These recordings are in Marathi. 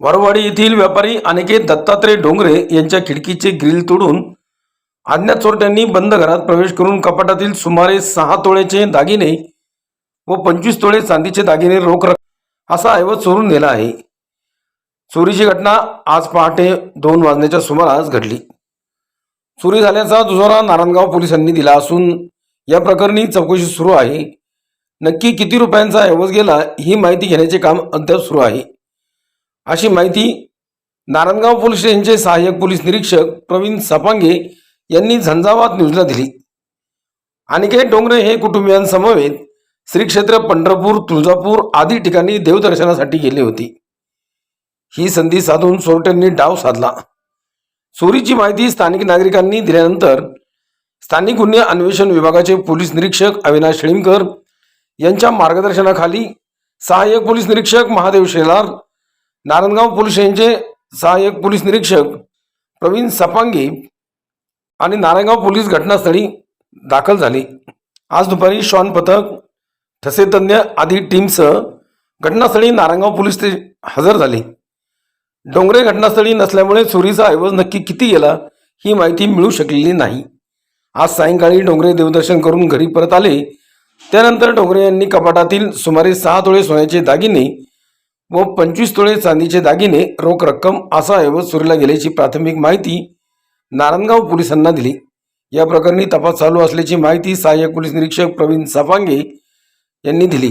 वरवाडी येथील व्यापारी अनिकेत दत्तात्रय डोंगरे यांच्या खिडकीचे ग्रिल तोडून अज्ञात चोरट्यांनी बंद घरात प्रवेश करून कपाटातील सुमारे सहा तोळ्याचे दागिने व पंचवीस तोळे चांदीचे दागिने रोख रक्कम असा ऐवज चोरून नेला आहे. चोरीची घटना आज पहाटे दोन वाजण्याच्या सुमारास घडली. चोरी झाल्याचा दुजोरा नारायणगाव पोलिसांनी दिला असून या प्रकरणी चौकशी सुरू आहे. नक्की किती रुपयांचा ऐवज गेला ही माहिती घेण्याचे काम अद्याप सुरू आहे. अशी माहिती नारायणगाव पोलीस स्टेशनचे सहाय्यक पोलीस निरीक्षक प्रवीण सपांगे यांनी झंझावात न्यूजला दिली. अनिकेत डोंगरे हे कुटुंबियांसमवेत श्री क्षेत्र पंढरपूर तुळजापूर आदी ठिकाणी देवदर्शनासाठी गेली होती. ही संधी साधून चोरट्यांनी डाव साधला. चोरीची माहिती स्थानिक नागरिकांनी दिल्यानंतर स्थानिक गुन्हे अन्वेषण विभागाचे पोलीस निरीक्षक अविनाश शेळीमकर यांच्या मार्गदर्शनाखाली सहाय्यक पोलीस निरीक्षक महादेव शेलार नारायणगाव पोलीस यांचे सहाय्यक पोलीस निरीक्षक प्रवीण सपांगे आणि नारायणगाव पोलीस घटनास्थळी दाखल झाले. आज दुपारी श्वान पथक ठसेतज्ञ आदी टीमसह घटनास्थळी नारायणगाव पोलीस ते हजर झाले. डोंगरे घटनास्थळी नसल्यामुळे चोरीचा ऐवज नक्की किती गेला ही माहिती मिळू शकलेली नाही. आज सायंकाळी डोंगरे देवदर्शन करून घरी परत आले. त्यानंतर डोंगरे यांनी कपाटातील सुमारे सहा तोळे सोन्याचे दागिने व पंचवीस तोळे चांदीचे दागिने रोख रक्कम असा ऐवज चोरीला गेल्याची प्राथमिक माहिती नारायणगाव पोलिसांना दिली. या प्रकरणी तपास चालू असल्याची माहिती सहाय्यक पोलीस निरीक्षक प्रवीण सफांगे यांनी दिली.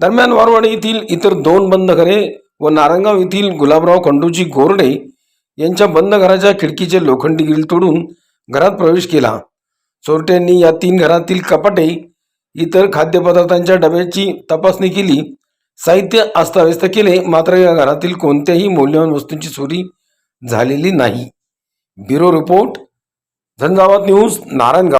दरम्यान वारवाडी येथील इतर दोन बंद घरे व नारायणगाव येथील गुलाबराव खंडूजी गोरडे यांच्या बंद घराच्या खिडकीचे लोखंडी ग्रिल तोडून घरात प्रवेश केला. चोरट्यांनी या तीन घरातील कपाटे इतर खाद्यपदार्थांच्या डब्याची तपासणी केली. साहित्य अस्ताव्यस्त केले मात्र या घरातील कोणत्याही मौल्यवान वस्तूंची चोरी झालेली नाही. Bureau report Jhanjhavat news Narayangaon.